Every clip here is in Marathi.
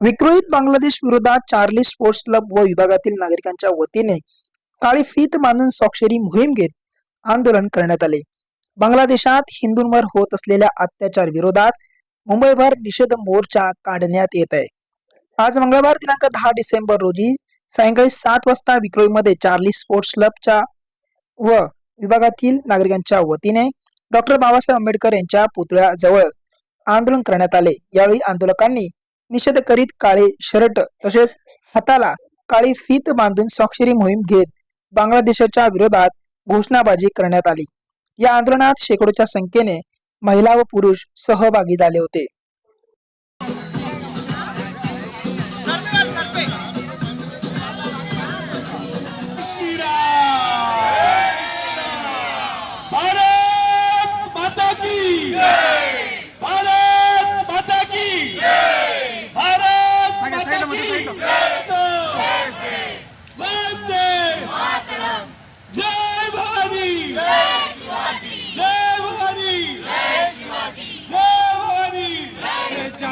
विक्रोहित बांगलादेश विरोधात चार्ली स्पोर्ट्स क्लब व विभागातील नागरिकांच्या वतीने काळी फीत मानून स्वाक्षरी मोहीम घेत आंदोलन करण्यात आले. बांगलादेशात हिंदूंवर होत असलेल्या अत्याचार विरोधात मुंबईभर निषेध मोर्चा काढण्यात येत आहे. आज मंगळवार दिनांक दहा डिसेंबर रोजी सायंकाळी सात वाजता विक्रोईमध्ये चार्ली स्पोर्ट्स क्लबच्या व विभागातील नागरिकांच्या वतीने डॉक्टर बाबासाहेब आंबेडकर यांच्या पुतळ्याजवळ आंदोलन करण्यात आले. यावेळी आंदोलकांनी निषेध करीत काळे शर्ट तसेच हाताला काळी फीत बांधून स्वाक्षरी मोहीम घेत बांगलादेशाच्या विरोधात घोषणाबाजी करण्यात आली. या आंदोलनात शेकडोच्या संख्येने महिला व पुरुष सहभागी झाले होते.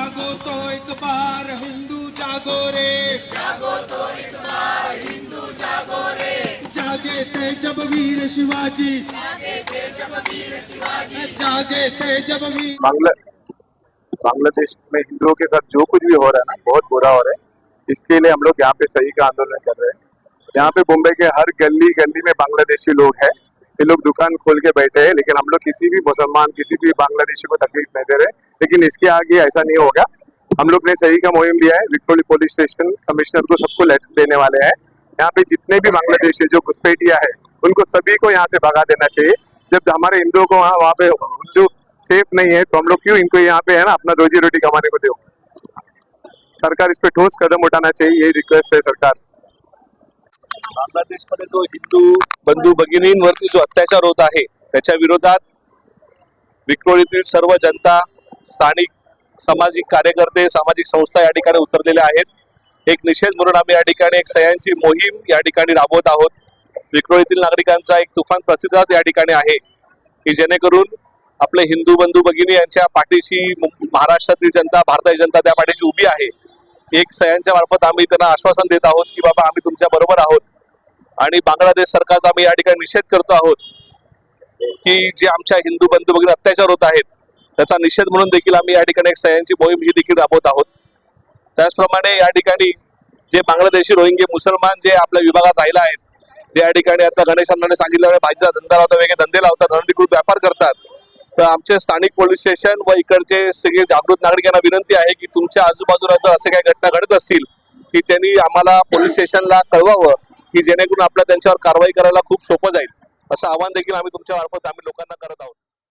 जागो तो एक बार हिंदू जागो रे। जागो तो एक बार हिंदू जागो रे। जागे थे जब वीर शिवाजी। जागे थे जब वीर बांग्ला बांग्लादेश में हिंदुओं के साथ जो कुछ भी हो रहा है ना बहुत बुरा हो रहा है। इसके लिए हम लोग यहाँ पे सही का आंदोलन कर रहे हैं। यहाँ पे मुंबई के हर गली गली में बांग्लादेशी लोग हैं। ये लोग दुकान खोल के बैठे हैं लेकिन हम लोग किसी भी मुसलमान किसी भी बांग्लादेशी को तकलीफ़ नहीं दे रहे। लेकिन इसके आगे ऐसा नहीं होगा। हम लोग ने सही का मुहिम लिया है। विक्टोरी पुलिस स्टेशन कमिश्नर को सबको लेटर देने वाले हैं। यहाँ पे जितने भी बांग्लादेशी जो घुसपैठिया है, उनको सभी को यहाँ से भगा देना चाहिए। जब हमारे हिंदुओं को वहाँ वहाँ पे हिंदू सेफ़ नहीं है तो हम लोग क्यों इनको यहाँ पे, है ना, अपना रोजी रोटी कमाने को दो? सरकार इस पे ठोस कदम उठाना चाहिए, यही रिक्वेस्ट है सरकार से। बांगलादेशमध्ये जो हिंदू बंधू भगिनींवरती जो अत्याचार होत आहे, त्याच्या विरोधात विक्रोळीतील सर्व जनता स्थानिक सामाजिक कार्यकर्ते सामाजिक संस्था या ठिकाणी उतरलेल्या आहेत. एक निषेध म्हणून आम्ही या ठिकाणी एक सह्यांची मोहीम या ठिकाणी राबवत आहोत. विक्रोळीतील नागरिकांचा एक तुफान प्रतिसाद या ठिकाणी आहे की जेणेकरून आपले हिंदू बंधू भगिनी यांच्या पाठीशी मु- महाराष्ट्रातील जनता भारतीय जनता त्या पाठीशी उभी आहे. एक सह्यांच्या मार्फत आम्ही त्यांना आश्वासन देत आहोत की बाबा आम्ही तुमच्या बरोबर आहोत. आणि बांगलादेश सरकारचा आम्ही या ठिकाणी निषेध करतो आहोत की जे आमच्या हिंदू बंधू भगिनी अत्याचार होत आहेत त्याचा निषेध म्हणून देखील आम्ही या ठिकाणी एक सह्यांची मोहीम ही देखील राबवत आहोत. त्याचप्रमाणे या ठिकाणी जे बांगलादेशी रोहिंगे मुसलमान जे आपल्या विभागात राहिला आहेत ते या ठिकाणी आता गणेश अण्णाने सांगितल्यामुळे भाजीचा धंदा लावतात वेगळे धंदे लावतात अनधिकृत व्यापार करतात. तर आमचे स्थानिक पोलीस स्टेशन व इकडचे सगळे जागृत नागरिकांना विनंती आहे की तुमच्या आजूबाजूला जर असे काही घटना घडत असतील की त्यांनी आम्हाला पोलीस स्टेशनला कळवावं की जेणेकरून आपल्या त्यांच्यावर कारवाई करायला खूप सोपं जाईल. असं आवाहन देखील आम्ही तुमच्या मार्फत आम्ही लोकांना करत आहोत.